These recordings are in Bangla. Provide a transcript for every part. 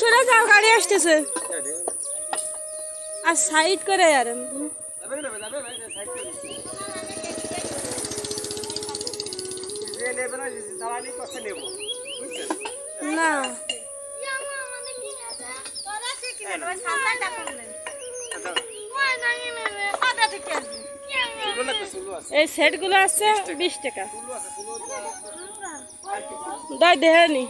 সরে যাও গাড়ি আসতেছে। আর সাইড করে আর না। এই সেটগুলো আছে বিশ টাকা। সুলো আছে সুলো দাই দেহে নি।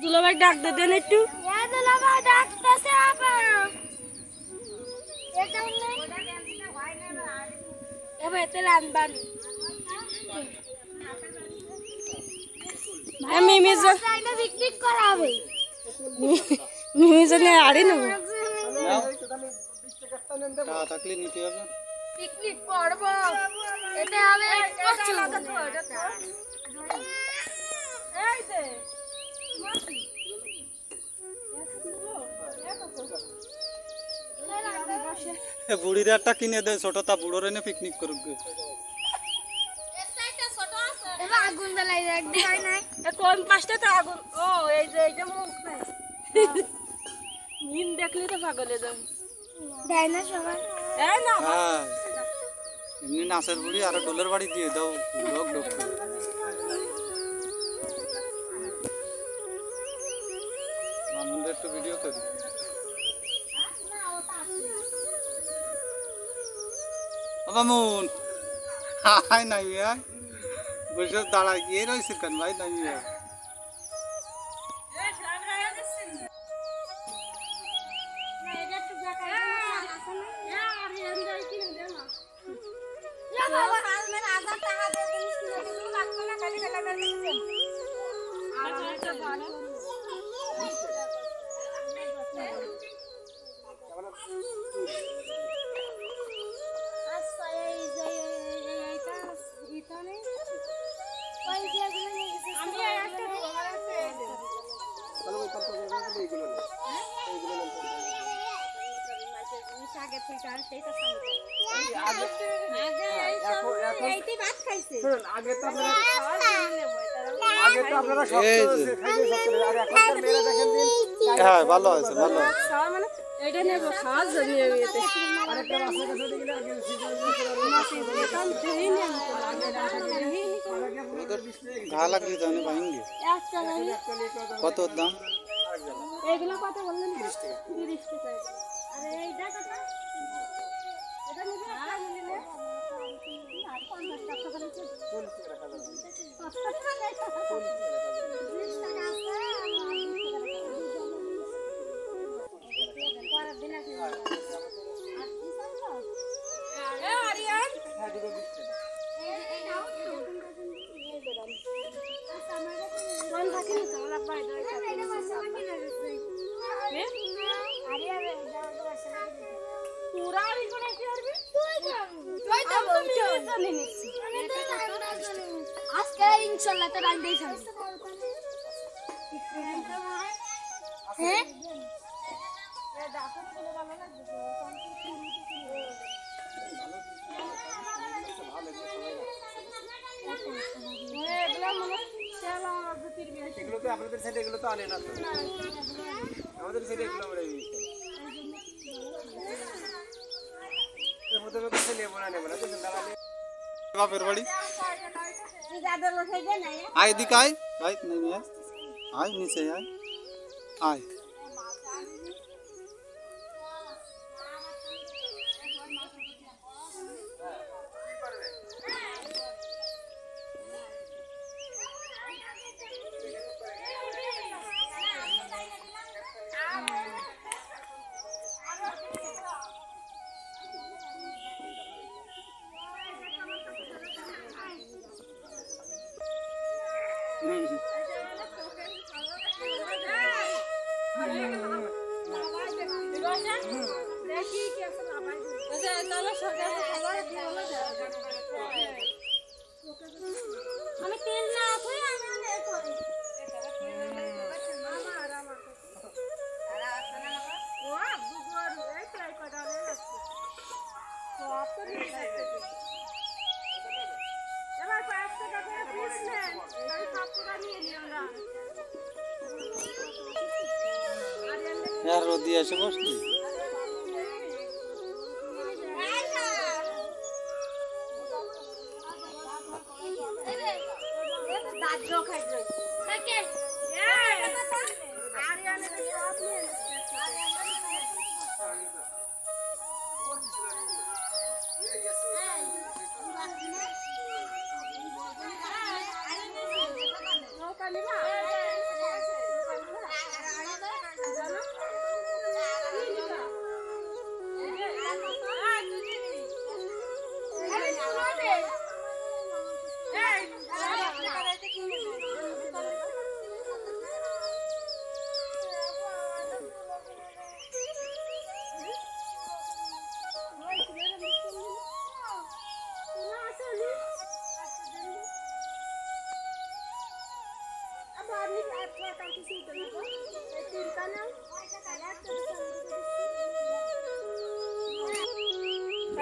দুলাভাই ডাক দে দেন একটু। মিমি পিকনিক করা হবে। মিমি জন্য আড়ি নেব। থাকলে নিতে হবে। পিকনিক করব। এটা হবে বুড়ির একটা কিনে দে ছোটটা বুড়োর এনে পিকনিক করুক গে। আগুন জ্বালাই নাই। কোন পাশটা তো আগুন? ও এই যে এইটা মুখ নাই। দেখলে তো পাগলে যাও দেয় না সবাই। এই না হ্যাঁ। এমনি নাচের বুড়ি আর ডোলের বাড়ি দিয়ে দাও লোক লোক একটু ভিডিও করি ও মামুন হাই নাই ভাই বসে দাঁড়ায় গিয়ে রয়েছে কেন ভাই নাই ভাই তাহলে আগে তো হ্যাঁ ভালো আছে ভালো আছে। খাওয়া মানে এটা নেব খাওয়ার জন্য এতে আরেকটা বাচ্চা কাছে দিলে আগে সিজন ওদের ঘা লাগলে তো অনেক ভাঙবে কত ওর দাম? এগুলো কত বললেন? তিরিশ টাকা। আরে এইটা কত? আজকে ইনশাল্লাহ তো হ্যাঁ? এগুলো তো আপনাদের সাইডে এগুলো তো আনে না আমাদের সাইডে এগুলো আমরা মধ্যে কিছু নেব না নেব না তো দাঁড়ালে বাপের বাড়ি আয় এদিকে আমি তেল না আছে করি এবার কয়েকটা টাকা ফিস আর রোদি আসে বসলি দাঁত খাই থাকে Hello.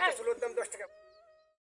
একটা চুলোর হ্যাঁ। দাম দশ টাকা।